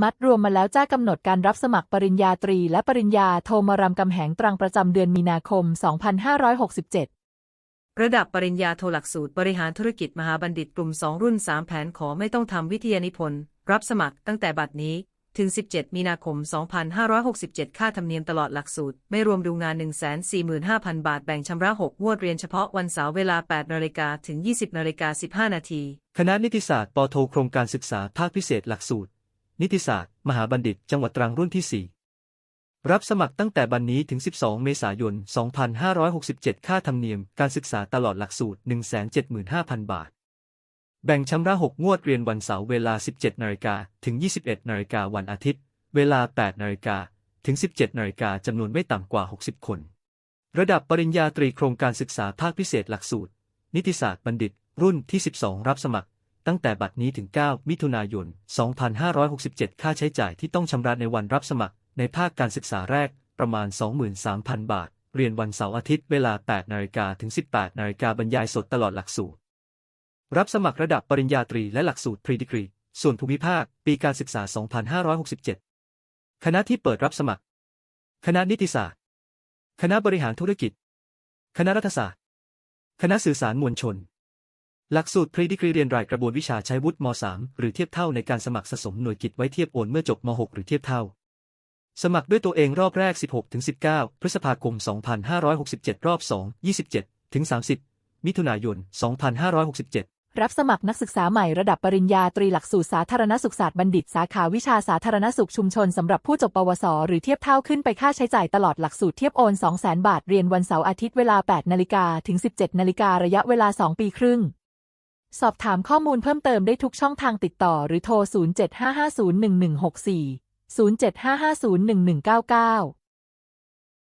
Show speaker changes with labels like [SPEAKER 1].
[SPEAKER 1] มัดรวมมาแล้วจ้ากำหนดการรับสมัครปริญญาตรีและปริญญาโทมารำกำแหงตรังประจำเดือนมีนาคม 2567
[SPEAKER 2] ระดับปริญญาโทหลักสูตรบริหารธุรกิจมหาบัณฑิตกลุ่ม 2 รุ่น 3 แผนขอไม่ต้องทำวิทยานิพนธ์ รับสมัครตั้งแต่บัดนี้ ถึง 17 มีนาคม 2567 ค่าธรรมเนียมตลอดหลักสูตร ไม่รวมดูงาน 145,000 บาทแบ่งชำระ 6 งวดเรียนเฉพาะวันเสาร์เวลา 8นาฬิกาถึง 20นาฬิกา15 นาที
[SPEAKER 3] คณะนิติศาสตร์ปโทโครงการศึกษาภาคพิเศษหลักสูตร นิติศาสตร์ มหาบัณฑิต จังหวัดตรังรุ่นที่ 4 รับสมัครตั้งแต่บันนี้ถึง 12 เมษายน 2567 ค่าธรรมเนียม การศึกษาตลอดหลักสูตร 175,000 บาท แบ่งชำระ6งวดเรียนวันเสาร์เวลา 17นาฬิกาถึง 21นาฬิกาวันอาทิตย์ เวลา 8นาฬิกาถึง 17นาฬิกาจำนวนไม่ต่ำกว่า 60 คน ระดับปริญญาตรีโครงการศึกษาภาคพิเศษหลักสูตร นิติศาสตร์บัณฑิต รุ่นที่ 12 รับสมัคร ตั้งแต่บัดนี้ถึง 9 มิถุนายน 2567 ค่าใช้จ่ายที่ต้องชำระในวันรับสมัคร ในภาคการศึกษาแรกประมาณ 23,000 บาท เรียนวันเสาร์อาทิตย์เวลา 8 นาฬิกาถึง 18 นาฬิกาบรรยายสดตลอดหลักสูตร รับสมัครระดับปริญญาตรีและหลักสูตรพรีดีกรี ส่วนภูมิภาค ปีการศึกษา 2567 คณะที่เปิดรับสมัคร คณะนิติศาสตร์ คณะบริหารธุรกิจ คณะรัฐศาสตร์ คณะสื่อสารมวลชน หลักสูตรพรีดีกรีเรียนรายกระบวนวิชาใช้วุฒิม .3 หรือเทียบเท่าในการสมัครสะสมหน่วยกิจไว้เทียบโอนเมื่อจบม .6 หรือเทียบเท่า สมัครด้วยตัวเองรอบแรก 16-19 พฤษภาคม 2567 รอบ 2 27-30 มิถุนายน 2567
[SPEAKER 1] รับสมัครนักศึกษาใหม่ระดับปริญญาตรีหลักสูตรสาธารณสุขศาสตร์บัณฑิต สาขาวิชาสาธารณสุขชุมชนสำหรับผู้จบปวส หรือเทียบเท่าขึ้นไปค่าใช้จ่ายตลอดหลักสูตรเทียบโอน 200,000 บาท เรียนวันเสาร์อาทิตย์เวลา 8 นาฬิกาถึง 17 นาฬิการะยะเวลา 2 ปีครึ่ง สอบถามข้อมูลเพิ่มเติมได้ทุกช่องทางติดต่อหรือโทร 0755011164 0755011199